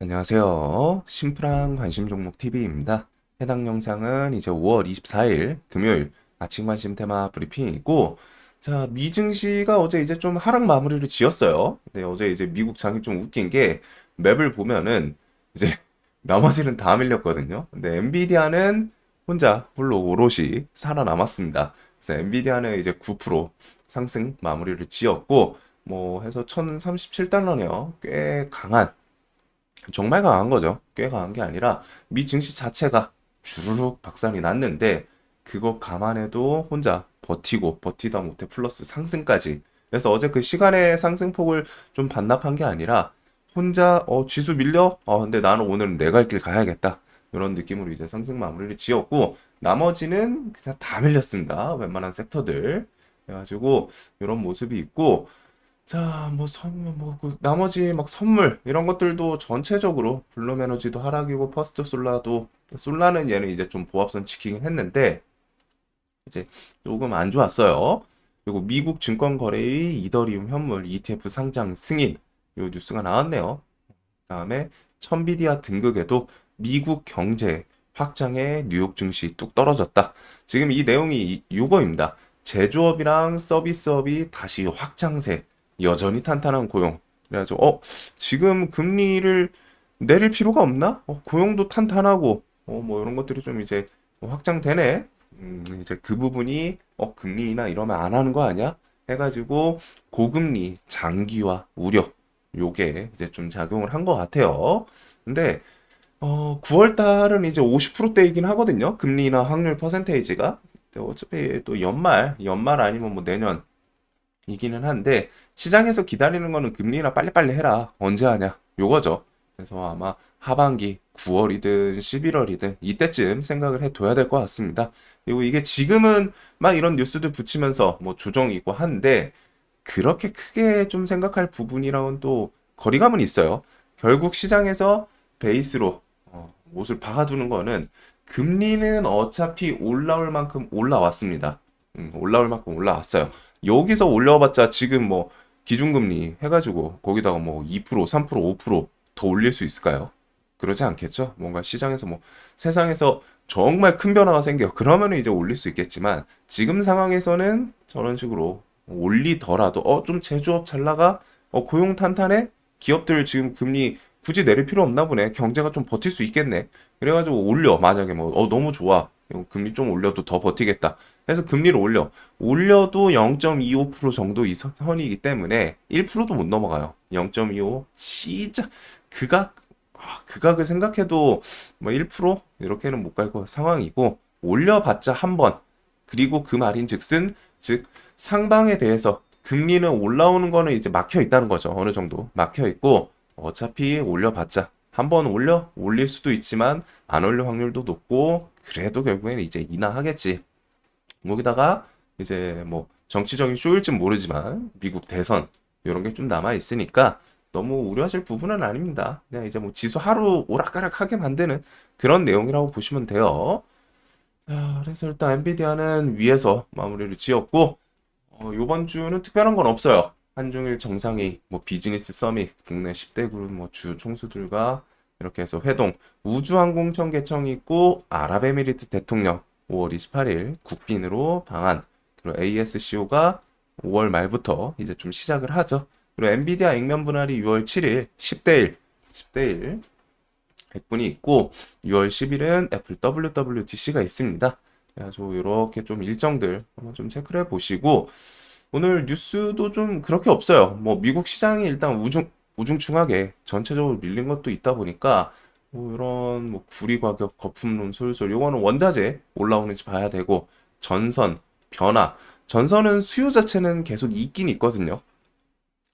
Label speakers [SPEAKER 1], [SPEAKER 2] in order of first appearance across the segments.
[SPEAKER 1] 안녕하세요. 심플한 관심 종목 TV입니다. 해당 영상은 이제 5월 24일 금요일 아침 관심 테마 브리핑이고, 자, 미증시가 어제 이제 좀 하락 마무리를 지었어요. 근데 어제 이제 미국 장이 좀 웃긴 게 맵을 보면은 이제 나머지는 다 밀렸거든요. 근데 엔비디아는 혼자 홀로 오롯이 살아남았습니다. 그래서 엔비디아는 이제 9% 상승 마무리를 지었고, 뭐 해서 1037달러네요. 꽤 강한 정말 강한 거죠. 꽤 강한 게 아니라 미 증시 자체가 주르륵 박살이 났는데 그거 감안해도 혼자 버티고 버티다 못해 플러스 상승까지. 그래서 어제 그 시간의 상승폭을 좀 반납한 게 아니라 혼자 어 지수 밀려? 어 근데 나는 오늘은 내갈길 가야겠다. 이런 느낌으로 이제 상승 마무리를 지었고 나머지는 그냥 다 밀렸습니다. 웬만한 섹터들. 그래가지고 이런 모습이 있고 자, 뭐 선, 뭐그 나머지 막 선물 이런 것들도 전체적으로 블룸 에너지도 하락이고 퍼스트 솔라도 솔라는 얘는 이제 좀 보합선 지키긴 했는데 이제 조금 안 좋았어요. 그리고 미국 증권 거래의 이더리움 현물 ETF 상장 승인 요 뉴스가 나왔네요. 그다음에 천비디아 등극에도 미국 경제 확장에 뉴욕 증시 뚝 떨어졌다. 지금 이 내용이 이- 요거입니다. 제조업이랑 서비스업이 다시 확장세. 여전히 탄탄한 고용. 그래가지고 어 지금 금리를 내릴 필요가 없나? 어, 고용도 탄탄하고 어 뭐 이런 것들이 좀 이제 확장되네. 음, 이제 그 부분이 어 금리나 이러면 안 하는 거 아니야? 해가지고 고금리 장기화 우려 요게 이제 좀 작용을 한 것 같아요. 근데 어 9월 달은 이제 50%대이긴 하거든요. 금리나 확률 퍼센테이지가. 어차피 또 연말 연말 아니면 뭐 내년 이기는 한데 시장에서 기다리는 거는 금리나 빨리빨리 해라. 언제 하냐? 요거죠. 그래서 아마 하반기 9월이든 11월이든 이때쯤 생각을 해둬야 될 것 같습니다. 그리고 이게 지금은 막 이런 뉴스들 붙이면서 뭐 조정이고 한데 그렇게 크게 좀 생각할 부분이랑은 또 거리감은 있어요. 결국 시장에서 베이스로 어, 옷을 박아두는 거는 금리는 어차피 올라올 만큼 올라왔습니다. 음, 올라올 만큼 올라왔어요. 여기서 올려봤자 지금 뭐 기준금리 해가지고 거기다가 뭐 2%, 3%, 5%더 올릴 수 있을까요? 그러지 않겠죠? 뭔가 시장에서 뭐 세상에서 정말 큰 변화가 생겨. 그러면은 이제 올릴 수 있겠지만 지금 상황에서는 저런 식으로 올리더라도 어 좀 제조업 잘 나가? 어 고용 탄탄해? 기업들 지금 금리 굳이 내릴 필요 없나 보네. 경제가 좀 버틸 수 있겠네. 그래가지고 올려. 만약에 뭐 어 너무 좋아. 금리 좀 올려도 더 버티겠다. 해서 금리를 올려. 올려도 0.25% 정도 이 선- 선이기 때문에 1%도 못 넘어가요. 0.25 진짜 극악 아, 극악을 생각해도 뭐 1% 이렇게는 못 갈 거 상황이고 올려봤자 한 번. 그리고 그 말인즉슨 즉 상방에 대해서 금리는 올라오는 거는 이제 막혀 있다는 거죠. 어느 정도 막혀 있고 어차피 올려봤자 한 번 올려 올릴 수도 있지만 안 올릴 확률도 높고 그래도 결국에는 이제 인하하겠지. 거기다가 이제 뭐 정치적인 쇼일진 모르지만 미국 대선 이런 게 좀 남아 있으니까 너무 우려하실 부분은 아닙니다. 그냥 이제 뭐 지수 하루 오락가락하게 만드는 그런 내용이라고 보시면 돼요. 자, 그래서 일단 엔비디아는 위에서 마무리를 지었고 어, 이번 주는 특별한 건 없어요. 한중일 정상회의, 뭐 비즈니스 서밋, 국내 10대 그룹 뭐 주요 총수들과 이렇게 해서 회동, 우주항공청 개청이 있고 아랍에미리트 대통령 5월 28일 국빈으로 방한, 그리고 ASCO가 5월 말부터 이제 좀 시작을 하죠. 그리고 엔비디아 액면 분할이 6월 7일 10대 1, 10대 1 백분이 있고 6월 10일은 애플 WWDC가 있습니다. 그래가지고 이렇게 좀 일정들 한번 좀 체크를 해 보시고 오늘 뉴스도 좀 그렇게 없어요. 뭐 미국 시장이 일단 우중 우중충하게 전체적으로 밀린 것도 있다 보니까 뭐 이런 뭐 구리 가격 거품론 솔솔 요거는 원자재 올라오는지 봐야 되고 전선 변화 전선은 수요 자체는 계속 있긴 있거든요.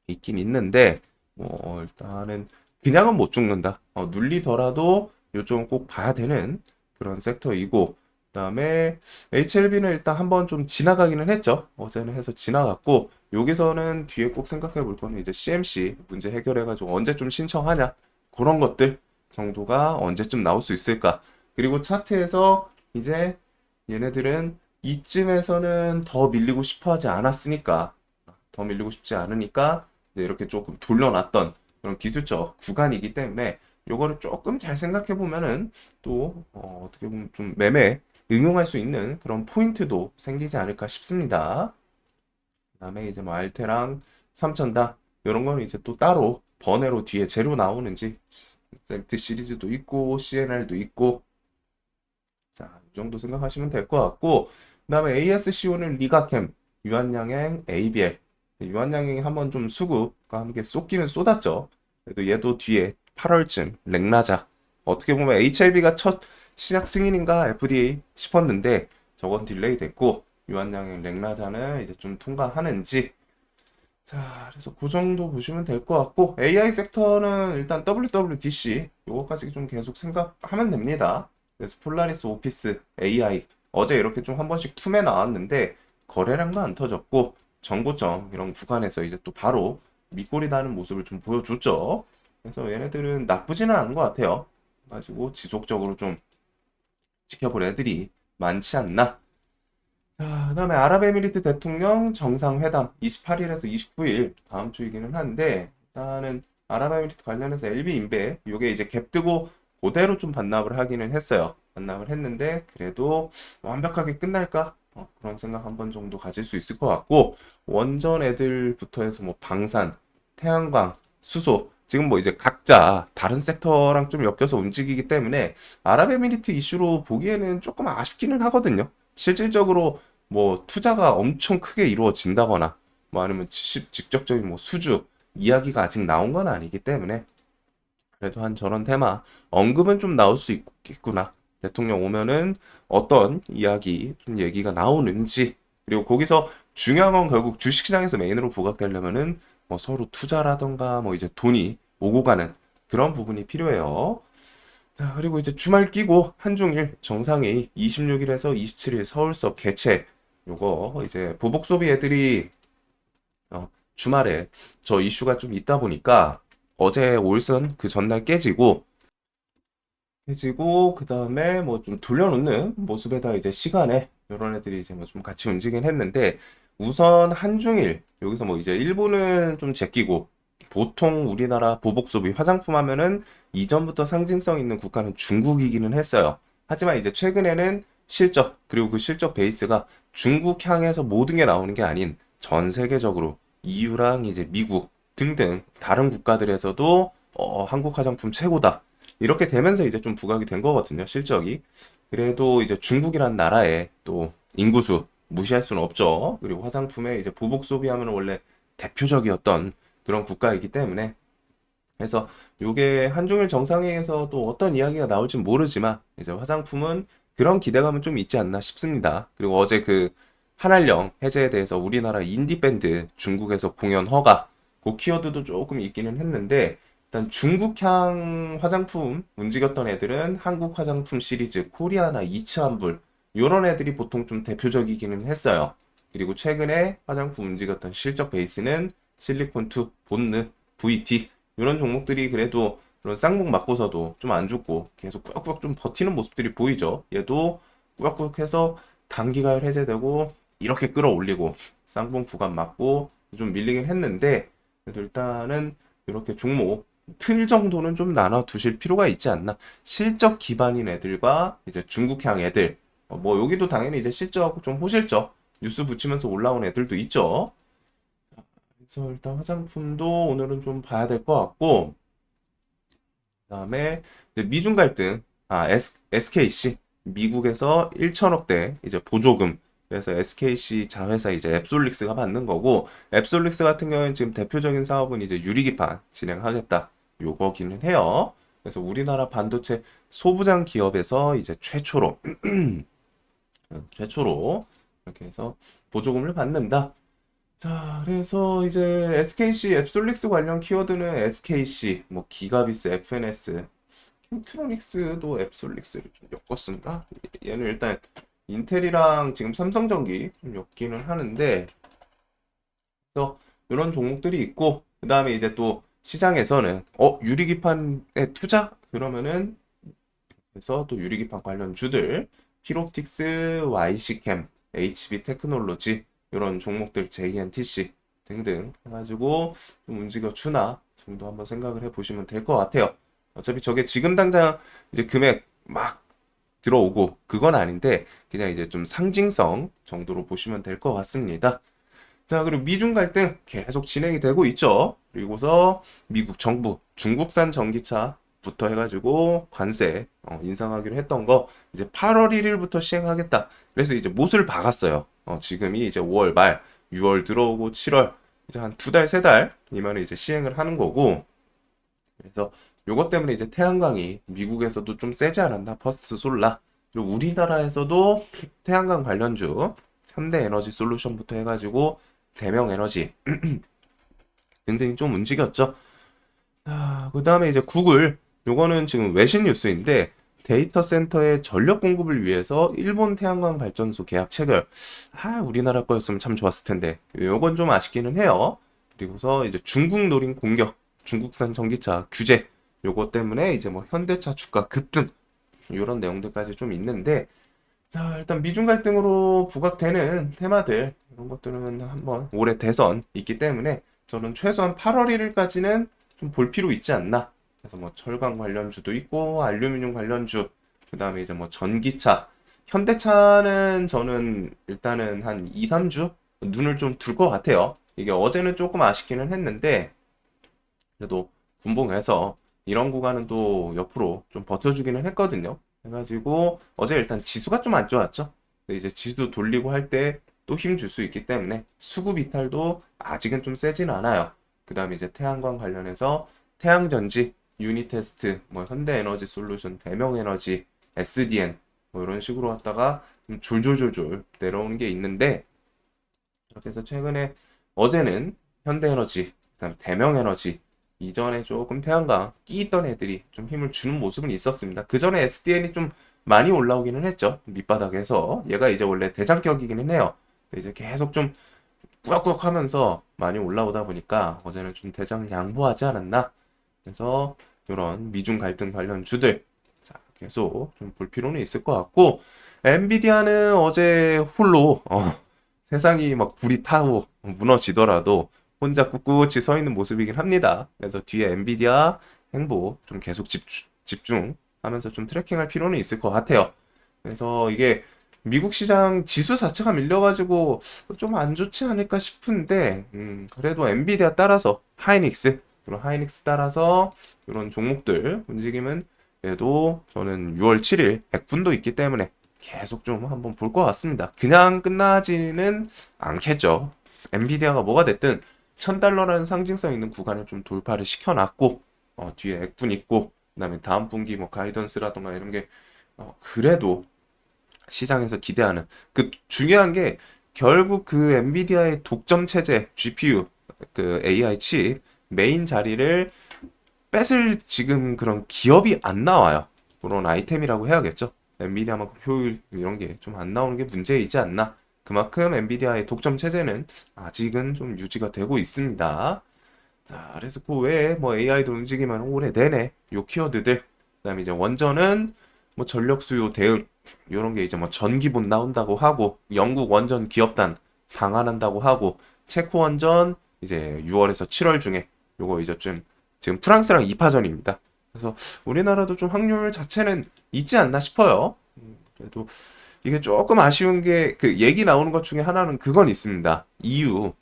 [SPEAKER 1] 있긴 있는데 뭐 일단은 그냥은 못 죽는다. 어, 눌리더라도 요쪽은 꼭 봐야 되는 그런 섹터이고 그다음에 HLB는 일단 한번 좀 지나가기는 했죠. 어제는 해서 지나갔고 여기서는 뒤에 꼭 생각해 볼 거는 이제 CMC 문제 해결해 가지고 언제쯤 신청하냐 그런 것들 정도가 언제쯤 나올 수 있을까. 그리고 차트에서 이제 얘네들은 이쯤에서는 더 밀리고 싶어 하지 않았으니까 더 밀리고 싶지 않으니까 이렇게 조금 돌려놨던 그런 기술적 구간이기 때문에 요거를 조금 잘 생각해 보면은 또 어, 어떻게 보면 좀 매매 응용할 수 있는 그런 포인트도 생기지 않을까 싶습니다. 그다음에 이제 뭐 알테랑 삼천다 이런 거는 이제 또 따로 번외로 뒤에 재료 나오는지 셀트 시리즈도 있고 CNR도 있고. 자, 이 정도 생각하시면 될 것 같고 그 다음에 ASCO는 리가캠, 유한양행, ABL 유한양행이 한번 좀 수급과 함께 쏟기는 쏟았죠. 그래도 얘도 뒤에 8월쯤 렉나자. 어떻게 보면 HLB가 첫 신약 승인인가 FDA 싶었는데 저건 딜레이 됐고 유한양행 렉나자는 이제 좀 통과하는지 자 그래서 그 정도 보시면 될 것 같고 AI 섹터는 일단 WWDC 요거까지 좀 계속 생각하면 됩니다. 그래서 폴라리스 오피스 AI 어제 이렇게 좀 한 번씩 툼에 나왔는데 거래량도 안 터졌고 정고점 이런 구간에서 이제 또 바로 밑골이 나는 모습을 좀 보여줬죠. 그래서 얘네들은 나쁘지는 않은 것 같아요. 가지고 지속적으로 좀 지켜볼 애들이 많지 않나. 자, 그다음에 아랍에미리트 대통령 정상회담 28일에서 29일 다음 주이기는 한데 일단은 아랍에미리트 관련해서 LB 인베 요게 이제 갭 뜨고 그대로 좀 반납을 하기는 했어요. 반납을 했는데 그래도 완벽하게 끝날까? 어, 그런 생각 한 번 정도 가질 수 있을 것 같고 원전 애들부터 해서 뭐 방산, 태양광, 수소 지금 뭐 이제 각자 다른 섹터랑 좀 엮여서 움직이기 때문에 아랍에미리트 이슈로 보기에는 조금 아쉽기는 하거든요. 실질적으로 뭐 투자가 엄청 크게 이루어진다거나 뭐 아니면 시- 직접적인 뭐 수주 이야기가 아직 나온 건 아니기 때문에 그래도 한 저런 테마 언급은 좀 나올 수 있겠구나. 대통령 오면은 어떤 이야기 좀 얘기가 나오는지 그리고 거기서 중요한 건 결국 주식시장에서 메인으로 부각되려면은 뭐 서로 투자라던가 뭐 이제 돈이 오고 가는 그런 부분이 필요해요. 자, 그리고 이제 주말 끼고 한중일 정상회의 26일에서 27일 서울섭 개최 요거 이제 보복 소비 애들이 어, 주말에 저 이슈가 좀 있다 보니까 어제 올선 그 전날 깨지고 깨지고 그 다음에 뭐 좀 돌려놓는 모습에다 이제 시간에 이런 애들이 이제 뭐 좀 같이 움직이긴 했는데 우선 한중일 여기서 뭐 이제 일본은 좀 제끼고 보통 우리나라 보복 소비 화장품 하면은 이전부터 상징성 있는 국가는 중국이기는 했어요. 하지만 이제 최근에는 실적 그리고 그 실적 베이스가 중국 향해서 모든 게 나오는 게 아닌 전 세계적으로 EU랑 이제 미국 등등 다른 국가들에서도 어, 한국 화장품 최고다. 이렇게 되면서 이제 좀 부각이 된 거거든요, 실적이. 그래도 이제 중국이란 나라에 또 인구수 무시할 수는 없죠. 그리고 화장품에 이제 보복 소비하면 원래 대표적이었던 그런 국가이기 때문에 그래서 요게 한중일 정상회의에서 또 어떤 이야기가 나올지 모르지만 이제 화장품은 그런 기대감은 좀 있지 않나 싶습니다. 그리고 어제 그 한알령 해제에 대해서 우리나라 인디 밴드 중국에서 공연 허가 그 키워드도 조금 있기는 했는데 일단 중국향 화장품 움직였던 애들은 한국 화장품 시리즈 코리아나 이츠한불 요런 애들이 보통 좀 대표적이기는 했어요. 그리고 최근에 화장품 움직였던 실적 베이스는 실리콘2, 본느, VT 이런 종목들이 그래도 그런 쌍봉 맞고서도 좀 안 죽고 계속 꾸역꾸역 좀 버티는 모습들이 보이죠. 얘도 꾸역꾸역 해서 단기가열 해제되고 이렇게 끌어올리고 쌍봉 구간 맞고 좀 밀리긴 했는데 그래도 일단은 이렇게 종목 틀 정도는 좀 나눠 두실 필요가 있지 않나. 실적 기반인 애들과 이제 중국향 애들 어, 뭐 여기도 당연히 이제 실적 좀 호실적 뉴스 붙이면서 올라온 애들도 있죠. 그래서 일단 화장품도 오늘은 좀 봐야 될 것 같고 그다음에 미중 갈등 아 S, SKC 미국에서 1천억대 이제 보조금 그래서 SKC 자회사 이제 앱솔릭스가 받는 거고 앱솔릭스 같은 경우는 지금 대표적인 사업은 이제 유리기판 진행하겠다 요거기는 해요. 그래서 우리나라 반도체 소부장 기업에서 이제 최초로 최초로 이렇게 해서 보조금을 받는다. 자, 그래서 이제 SKC 앱솔릭스 관련 키워드는 SKC, 뭐 기가비스, FNS, 킹트로닉스도 앱솔릭스를 좀 엮었습니다. 얘는 일단 인텔이랑 지금 삼성전기 좀 엮기는 하는데, 그래서 이런 종목들이 있고, 그 다음에 이제 또 시장에서는 어 유리기판에 투자? 그러면은 그래서 또 유리기판 관련 주들, 히로틱스, YC캠, HB 테크놀로지 이런 종목들 JNTC 등등 해가지고 좀 움직여 주나 정도 한번 생각을 해보시면 될 것 같아요. 어차피 저게 지금 당장 이제 금액 막 들어오고 그건 아닌데 그냥 이제 좀 상징성 정도로 보시면 될 것 같습니다. 자, 그리고 미중 갈등 계속 진행이 되고 있죠. 그리고서 미국 정부 중국산 전기차 부터 해가지고 관세 어, 인상하기로 했던 거 이제 8월 1일부터 시행하겠다. 그래서 이제 못을 박았어요. 어, 지금이 이제 5월 말, 6월 들어오고 7월 이제 한 두 달, 세 달이면 이제 시행을 하는 거고. 그래서 요것 때문에 이제 태양광이 미국에서도 좀 세지 않았나? 퍼스트 솔라. 그리고 우리나라에서도 태양광 관련주 현대에너지 솔루션부터 해가지고 대명 에너지 등등이 좀 움직였죠. 아, 그 다음에 이제 구글 요거는 지금 외신 뉴스인데 데이터 센터의 전력 공급을 위해서 일본 태양광 발전소 계약 체결. 아, 우리나라 거였으면 참 좋았을 텐데. 요건 좀 아쉽기는 해요. 그리고서 이제 중국 노린 공격, 중국산 전기차 규제. 요거 때문에 이제 뭐 현대차 주가 급등. 이런 내용들까지 좀 있는데 자, 일단 미중 갈등으로 부각되는 테마들 이런 것들은 한번 올해 대선 있기 때문에 저는 최소한 8월 1일까지는 좀 볼 필요 있지 않나. 그래서 뭐 철강 관련주도 있고 알루미늄 관련주, 그 다음에 이제 뭐 전기차, 현대차는 저는 일단은 한 2, 3주 눈을 좀 둘 것 같아요. 이게 어제는 조금 아쉽기는 했는데 그래도 분봉해서 이런 구간은 또 옆으로 좀 버텨주기는 했거든요. 해가지고 어제 일단 지수가 좀 안 좋았죠. 근데 이제 지수 돌리고 할 때 또 힘 줄 수 있기 때문에 수급 이탈도 아직은 좀 세진 않아요. 그 다음에 이제 태양광 관련해서 태양전지, 유니테스트, 뭐 현대에너지 솔루션, 대명에너지, SDN 뭐 이런 식으로 왔다가 좀 졸졸졸졸 내려오는 게 있는데 이렇게 해서 최근에 어제는 현대에너지, 그다음 대명에너지 이전에 조금 태양광 끼 있던 애들이 좀 힘을 주는 모습은 있었습니다. 그 전에 SDN이 좀 많이 올라오기는 했죠. 밑바닥에서 얘가 이제 원래 대장격이기는 해요. 이제 계속 좀 꾸역꾸역 하면서 많이 올라오다 보니까 어제는 좀 대장 양보하지 않았나. 그래서 이런 미중 갈등 관련 주들 자, 계속 좀 볼 필요는 있을 것 같고 엔비디아는 어제 홀로 어, 세상이 막 불이 타고 무너지더라도 혼자 꿋꿋이 서 있는 모습이긴 합니다. 그래서 뒤에 엔비디아 행보 좀 계속 집중, 집중하면서 좀 트래킹할 필요는 있을 것 같아요. 그래서 이게 미국 시장 지수 자체가 밀려가지고 좀 안 좋지 않을까 싶은데, 음, 그래도 엔비디아 따라서 하이닉스, 그런 하이닉스 따라서 이런 종목들 움직임은 그래도 저는 6월 7일 백분도 있기 때문에 계속 좀 한번 볼 것 같습니다. 그냥 끝나지는 않겠죠. 엔비디아가 뭐가 됐든 1000달러라는 상징성 있는 구간을 좀 돌파를 시켜놨고, 어, 뒤에 액분 있고, 그 다음에 다음 분기 뭐 가이던스라던가 이런 게, 어, 그래도 시장에서 기대하는 그 중요한 게 결국 그 엔비디아의 독점 체제 GPU 그 AI 칩 메인 자리를 뺏을 지금 그런 기업이 안 나와요. 그런 아이템이라고 해야겠죠. 엔비디아만큼 효율 이런 게 좀 안 나오는 게 문제이지 않나. 그만큼 엔비디아의 독점 체제는 아직은 좀 유지가 되고 있습니다. 자, 그래서 그 외에 뭐 AI도 움직이면 올해 내내 요 키워드들, 그다음에 이제 원전은 뭐 전력 수요 대응 이런 게 이제 뭐 전기분 나온다고 하고 영국 원전 기업단 방한한다고 하고 체코 원전 이제 6월에서 7월 중에 요거 이제 좀 지금 프랑스랑 2파전입니다. 그래서 우리나라도 좀 확률 자체는 있지 않나 싶어요. 음, 그래도 이게 조금 아쉬운 게 그 얘기 나오는 것 중에 하나는 그건 있습니다. EU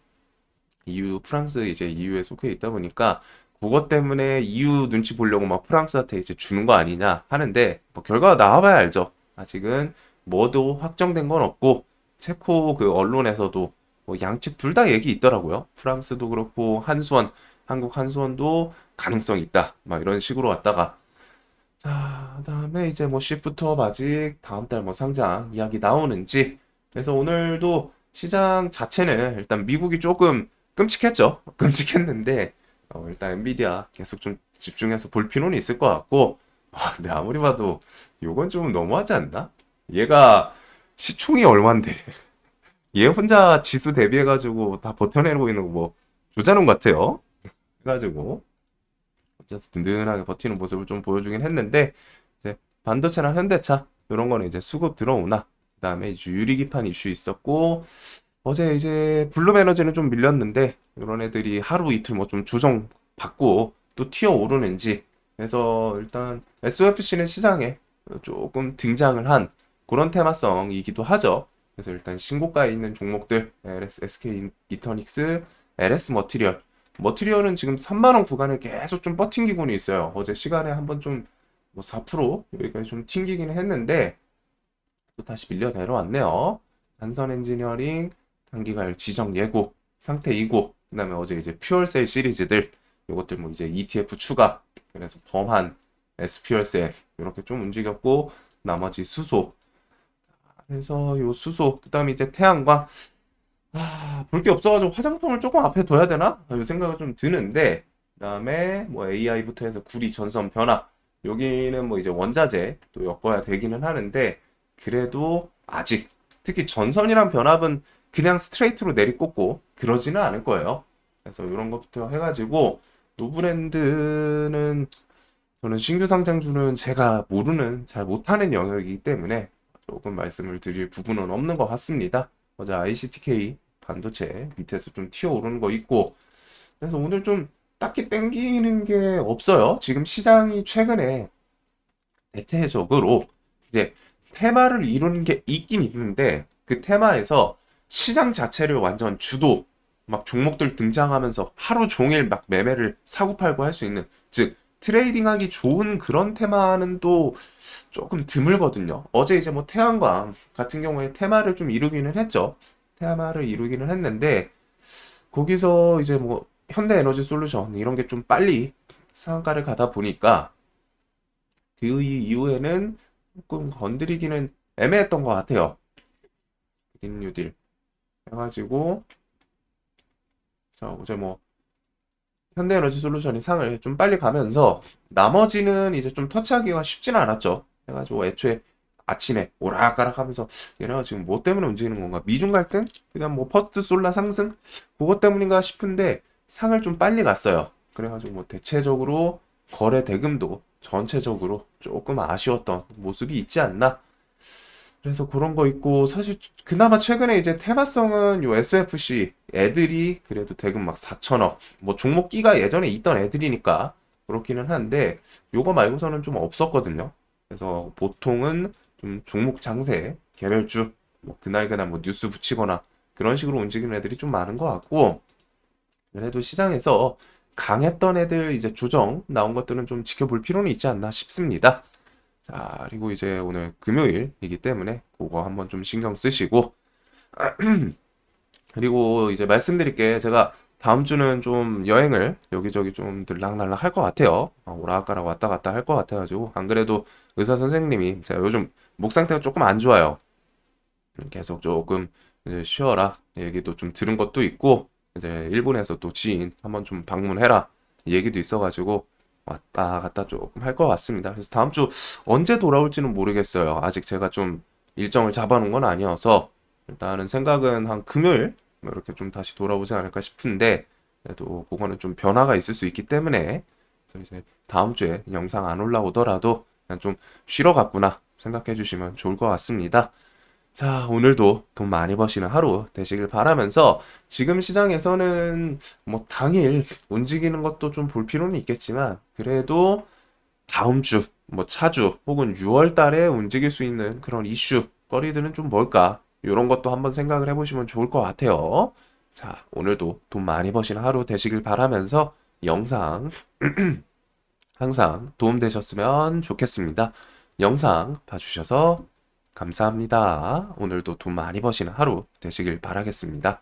[SPEAKER 1] EU 프랑스 이제 EU에 속해 있다 보니까 그것 때문에 EU 눈치 보려고 막 프랑스한테 이제 주는 거 아니냐 하는데 뭐 결과가 나와봐야 알죠. 아직은 뭐도 확정된 건 없고 체코 그 언론에서도 뭐 양측 둘 다 얘기 있더라고요. 프랑스도 그렇고 한수원, 한국 한수원도 가능성 있다. 막 이런 식으로 왔다가 자, 그다음에 이제 뭐 시프트업 아직 다음 달 뭐 상장 이야기 나오는지 그래서 오늘도 시장 자체는 일단 미국이 조금 끔찍했죠. 끔찍했는데 어, 일단 엔비디아 계속 좀 집중해서 볼 필요는 있을 것 같고 아, 근데 아무리 봐도 요건 좀 너무하지 않나? 얘가 시총이 얼만데 얘 혼자 지수 대비해가지고 다 버텨내고 있는 거 뭐 조자룡 같아요. 해가지고 어쨌든 든든하게 버티는 모습을 좀 보여주긴 했는데 이제 반도체나 현대차 이런 거는 이제 수급 들어오나 그다음에 유리기판 이슈 있었고 어제 이제 블룸 에너지는 좀 밀렸는데 이런 애들이 하루 이틀 뭐 좀 조정 받고 또 튀어 오르는지 그래서 일단 SOFC는 시장에 조금 등장을 한 그런 테마성이기도 하죠. 그래서 일단 신고가에 있는 종목들 LS, SK 이터닉스, LS 머티리얼. 머티리얼은 지금 3만 원 구간을 계속 좀 버틴 기분이 있어요. 어제 시간에 한번 좀 뭐 4% 여기까지 좀 튕기기는 했는데 또 다시 밀려 내려왔네요. 한선 엔지니어링, 단기갈 지정 예고, 상태 이고, 그 다음에 어제 이제 퓨얼셀 시리즈들 이것들 뭐 이제 ETF 추가, 그래서 범한 SPL셀 이렇게 좀 움직였고 나머지 수소. 그래서 요 수소, 그 다음에 이제 태양광. 아, 볼 게 없어가지고 화장품을 조금 앞에 둬야 되나? 이 생각이 좀 드는데, 그다음에 뭐 AI부터 해서 구리 전선 변화. 여기는 뭐 이제 원자재 또 엮어야 되기는 하는데, 그래도 아직 특히 전선이랑 변압은 그냥 스트레이트로 내리꽂고 그러지는 않을 거예요. 그래서 이런 것부터 해가지고 노브랜드는 저는 신규 상장주는 제가 모르는 잘 못하는 영역이기 때문에 조금 말씀을 드릴 부분은 없는 것 같습니다. 어제 ICTK 반도체 밑에서 좀 튀어 오르는 거 있고 그래서 오늘 좀 딱히 땡기는 게 없어요. 지금 시장이 최근에 대체적으로 이제 테마를 이루는 게 있긴 있는데 그 테마에서 시장 자체를 완전 주도 막 종목들 등장하면서 하루 종일 막 매매를 사고 팔고 할 수 있는 즉 트레이딩하기 좋은 그런 테마는 또 조금 드물거든요. 어제 이제 뭐 태양광 같은 경우에 테마를 좀 이루기는 했죠. 테마를 이루기는 했는데 거기서 이제 뭐 현대 에너지 솔루션 이런 게 좀 빨리 상한가를 가다 보니까 그 이후에는 조금 건드리기는 애매했던 것 같아요. 그린 뉴딜 해가지고 자 어제 뭐 현대에너지 솔루션이 상을 좀 빨리 가면서 나머지는 이제 좀 터치하기가 쉽지는 않았죠. 해가지고 애초에 아침에 오락가락 하면서 얘네가 지금 뭐 때문에 움직이는 건가? 미중 갈등? 그냥 뭐 퍼스트 솔라 상승? 그것 때문인가 싶은데 상을 좀 빨리 갔어요. 그래가지고 뭐 대체적으로 거래 대금도 전체적으로 조금 아쉬웠던 모습이 있지 않나? 그래서 그런 거 있고 사실 그나마 최근에 이제 테마성은 요 SFC 애들이 그래도 대금 막 4천억 뭐 종목 끼가 예전에 있던 애들이니까 그렇기는 한데 요거 말고서는 좀 없었거든요. 그래서 보통은 좀 종목 장세 개별주 뭐 그날 그날 뭐 뉴스 붙이거나 그런 식으로 움직이는 애들이 좀 많은 것 같고 그래도 시장에서 강했던 애들 이제 조정 나온 것들은 좀 지켜볼 필요는 있지 않나 싶습니다. 자, 그리고 이제 오늘 금요일이기 때문에 그거 한번 좀 신경 쓰시고 그리고 이제 말씀드릴 게 제가 다음 주는 좀 여행을 여기저기 좀 들락날락 할 것 같아요. 어, 오락가락 왔다 갔다 할 것 같아가지고 안 그래도 의사 선생님이 제가 요즘 목 상태가 조금 안 좋아요. 음, 계속 조금 이제 쉬어라 얘기도 좀 들은 것도 있고 이제 일본에서 또 지인 한번 좀 방문해라 얘기도 있어가지고 왔다 갔다 조금 할 것 같습니다. 그래서 다음 주 언제 돌아올지는 모르겠어요. 아직 제가 좀 일정을 잡아놓은 건 아니어서 일단은 생각은 한 금요일 뭐 이렇게 좀 다시 돌아오지 않을까 싶은데 그래도 그거는 좀 변화가 있을 수 있기 때문에 이제 다음 주에 영상 안 올라오더라도 그냥 좀 쉬러 갔구나 생각해 주시면 좋을 것 같습니다. 자, 오늘도 돈 많이 버시는 하루 되시길 바라면서 지금 시장에서는 뭐 당일 움직이는 것도 좀 볼 필요는 있겠지만 그래도 다음 주, 뭐 차주 혹은 6월 달에 움직일 수 있는 그런 이슈, 거리들은 좀 뭘까? 이런 것도 한번 생각을 해보시면 좋을 것 같아요. 자, 오늘도 돈 많이 버시는 하루 되시길 바라면서 영상 항상 도움되셨으면 좋겠습니다. 영상 봐주셔서 감사합니다. 오늘도 돈 많이 버시는 하루 되시길 바라겠습니다.